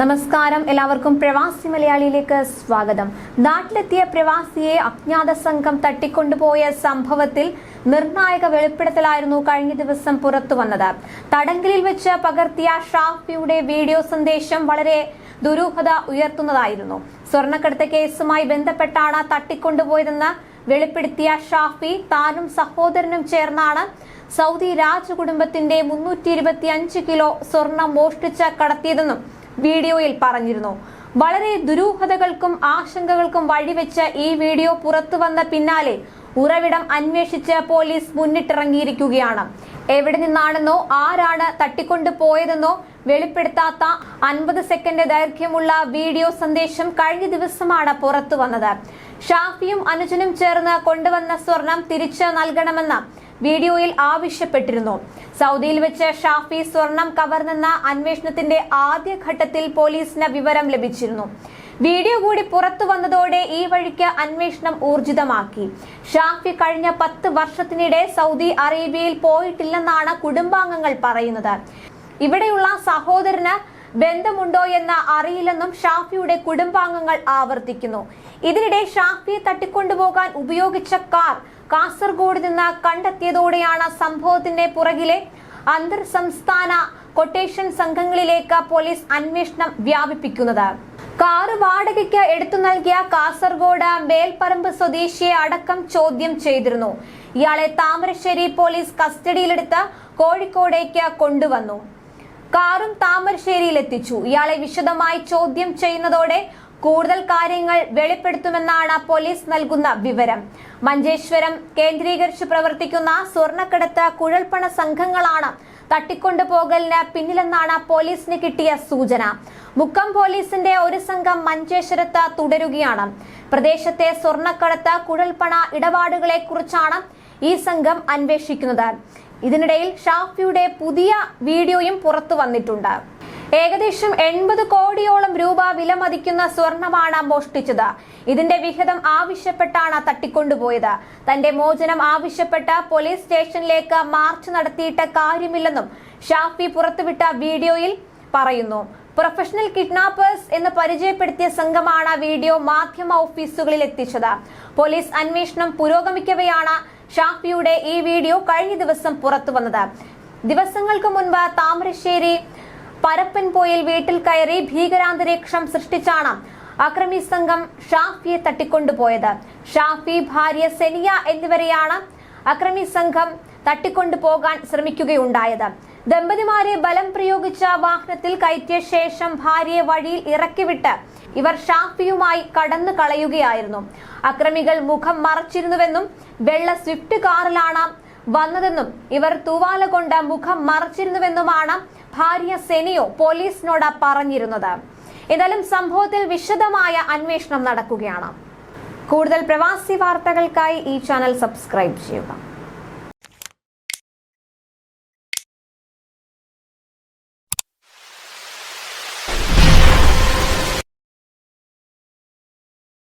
നമസ്കാരം. എല്ലാവർക്കും പ്രവാസി മലയാളിയിലേക്ക് സ്വാഗതം. നാട്ടിലെത്തിയ പ്രവാസിയെ അജ്ഞാത സംഘം തട്ടിക്കൊണ്ടുപോയ സംഭവത്തിൽ നിർണായക വെളിപ്പെടുത്തലായിരുന്നു കഴിഞ്ഞ ദിവസം പുറത്തു വന്നത്. തടങ്കലിൽ വെച്ച് പകർത്തിയ ഷാഫിയുടെ വീഡിയോ സന്ദേശം വളരെ ദുരൂഹത ഉയർത്തുന്നതായിരുന്നു. സ്വർണക്കടത്ത് കേസുമായി ബന്ധപ്പെട്ടാണ് തട്ടിക്കൊണ്ടുപോയതെന്ന് വെളിപ്പെടുത്തിയ ഷാഫി താനും സഹോദരനും ചേർന്നാണ് സൗദി രാജകുടുംബത്തിന്റെ മുന്നൂറ്റി ഇരുപത്തി അഞ്ച് കിലോ സ്വർണം മോഷ്ടിച്ച് കടത്തിയതെന്നും വീഡിയോയിൽ പറഞ്ഞിരുന്നു. വളരെ ദുരൂഹതകൾക്കും ആശങ്കകൾക്കും വഴിവെച്ച ഈ വീഡിയോ പുറത്തു വന്ന പിന്നാലെ ഉറവിടം അന്വേഷിച്ച് പോലീസ് മുന്നിട്ടിറങ്ങിയിരിക്കുകയാണ്. എവിടെ നിന്നാണെന്നോ ആരാണ് തട്ടിക്കൊണ്ടു പോയതെന്നോ വെളിപ്പെടുത്താത്ത അൻപത് സെക്കൻഡ് ദൈർഘ്യമുള്ള വീഡിയോ സന്ദേശം കഴിഞ്ഞ ദിവസമാണ് പുറത്തു വന്നത്. ഷാഫിയും അനുജനും ചേർന്ന് കൊണ്ടുവന്ന സ്വർണം തിരിച്ചു നൽകണമെന്ന് വീഡിയോയിൽ ആവശ്യപ്പെട്ടിരുന്നു. സൗദിയിൽ വെച്ച് ഷാഫി സ്വർണം കവർന്നെന്ന അന്വേഷണത്തിന്റെ ആദ്യഘട്ടത്തിൽ പോലീസിന് വിവരം ലഭിച്ചിരുന്നു. വീഡിയോ കൂടി പുറത്തു വന്നതോടെ ഈ വഴിക്ക് അന്വേഷണം ഊർജിതമാക്കി. ഷാഫി കഴിഞ്ഞ പത്ത് വർഷത്തിനിടെ സൗദി അറേബ്യയിൽ പോയിട്ടില്ലെന്നാണ് കുടുംബാംഗങ്ങൾ പറയുന്നത്. ഇവിടെയുള്ള സഹോദരന് ബന്ധമുണ്ടോ എന്ന് അറിയില്ലെന്നും ഷാഫിയുടെ കുടുംബാംഗങ്ങൾ ആവർത്തിക്കുന്നു. ഇതിനിടെ ഷാഫിയെ തട്ടിക്കൊണ്ടുപോകാൻ ഉപയോഗിച്ച കാർ കാസർഗോഡ് നിന്ന് കണ്ടെത്തിയതോടെയാണ് സംഭവത്തിന്റെ പുറകിലെ അന്തർ സംസ്ഥാന കൊട്ടേഷൻ സംഘങ്ങളിലേക്ക് പോലീസ് അന്വേഷണം വ്യാപിപ്പിക്കുന്നത്. കാറ് വാടകയ്ക്ക് എടുത്തു നൽകിയ കാസർഗോഡ് മേൽപ്പറമ്പ് സ്വദേശിയെ അടക്കം ചോദ്യം ചെയ്തിരുന്നു. ഇയാളെ താമരശ്ശേരി പോലീസ് കസ്റ്റഡിയിലെടുത്ത് കോഴിക്കോടേക്ക് കൊണ്ടുവന്നു. കാറും താമരശ്ശേരിയിൽ എത്തിച്ചു ഇയാളെ വിശദമായി ചോദ്യം ചെയ്യുന്നതോടെ കൂടുതൽ കാര്യങ്ങൾ വെളിപ്പെടുത്തുമെന്നാണ് പോലീസ് നൽകുന്ന വിവരം. മഞ്ചേശ്വരം കേന്ദ്രീകരിച്ച് പ്രവർത്തിക്കുന്ന സ്വർണക്കടത്ത് കുഴൽപ്പണ സംഘങ്ങളാണ് തട്ടിക്കൊണ്ടുപോകലിന് പിന്നിലെന്നാണ് പോലീസിന് കിട്ടിയ സൂചന. മുക്കം പോലീസിന്റെ ഒരു സംഘം മഞ്ചേശ്വരത്ത് തുടരുകയാണ്. പ്രദേശത്തെ സ്വർണക്കടത്ത് കുഴൽപ്പണ ഇടപാടുകളെ കുറിച്ചാണ് ഈ സംഘം അന്വേഷിക്കുന്നത്. ഇതിനിടയിൽ ഷാഫിയുടെ പുതിയ വീഡിയോയും പുറത്തു വന്നിട്ടുണ്ട്. ഏകദേശം എൺപത് കോടിയോളം രൂപ വിലമതിക്കുന്ന സ്വർണമാണ് മോഷ്ടിച്ചത്. ഇതിന്റെ വിഹിതം ആവശ്യപ്പെട്ടാണ് തട്ടിക്കൊണ്ടുപോയത്. തന്റെ മോചനം ആവശ്യപ്പെട്ട് പോലീസ് സ്റ്റേഷനിലേക്ക് മാർച്ച് നടത്തിയിട്ട് കാര്യമില്ലെന്നും ഷാഫി പുറത്തുവിട്ട വീഡിയോയിൽ പറയുന്നു. പ്രൊഫഷണൽ കിഡ്നാപ്പേഴ്സ് എന്ന് പരിചയപ്പെടുത്തിയ സംഘമാണ് വീഡിയോ മാധ്യമ ഓഫീസുകളിൽ എത്തിച്ചത്. പോലീസ് അന്വേഷണം പുരോഗമിക്കവെയാണ് ഷാഫിയുടെ ഈ വീഡിയോ കഴിഞ്ഞ ദിവസം പുറത്തു വന്നത് ദിവസങ്ങൾക്ക് മുൻപ് താമരശ്ശേരി പരപ്പൻപോയിൽ വീട്ടിൽ കയറി ഭീകരാന്തരീക്ഷം സൃഷ്ടിച്ചാണ് അക്രമി സംഘം ഷാഫിയെ തട്ടിക്കൊണ്ടുപോയത്. ഷാഫി ഭാര്യ സെനിയ എന്നിവരെയാണ് അക്രമി സംഘം തട്ടിക്കൊണ്ടുപോകാൻ ശ്രമിക്കുകയുണ്ടായത്. ദമ്പതിമാരെ ബലം പ്രയോഗിച്ച വാഹനത്തിൽ കയറ്റിയ ശേഷം ഭാര്യയെ വഴിയിൽ ഇറക്കിവിട്ട് ഇവർ ഷാഫിയുമായി കടന്നു കളയുകയായിരുന്നു അക്രമികൾ മുഖം മറച്ചിരുന്നുവെന്നും വെള്ള സ്വിഫ്റ്റ് കാറിലാണ് വന്നതെന്നും ഇവർ തൂവാല കൊണ്ട് മുഖം മറച്ചിരുന്നുവെന്നുമാണ് ഭാര്യ സെനിയോ പോലീസിനോട് പറഞ്ഞിരുന്നത്. എന്നാലും സംഭവത്തിൽ വിശദമായ അന്വേഷണം നടക്കുകയാണ്. കൂടുതൽ പ്രവാസി വാർത്തകൾക്കായി ഈ ചാനൽ സബ്സ്ക്രൈബ് ചെയ്യുക.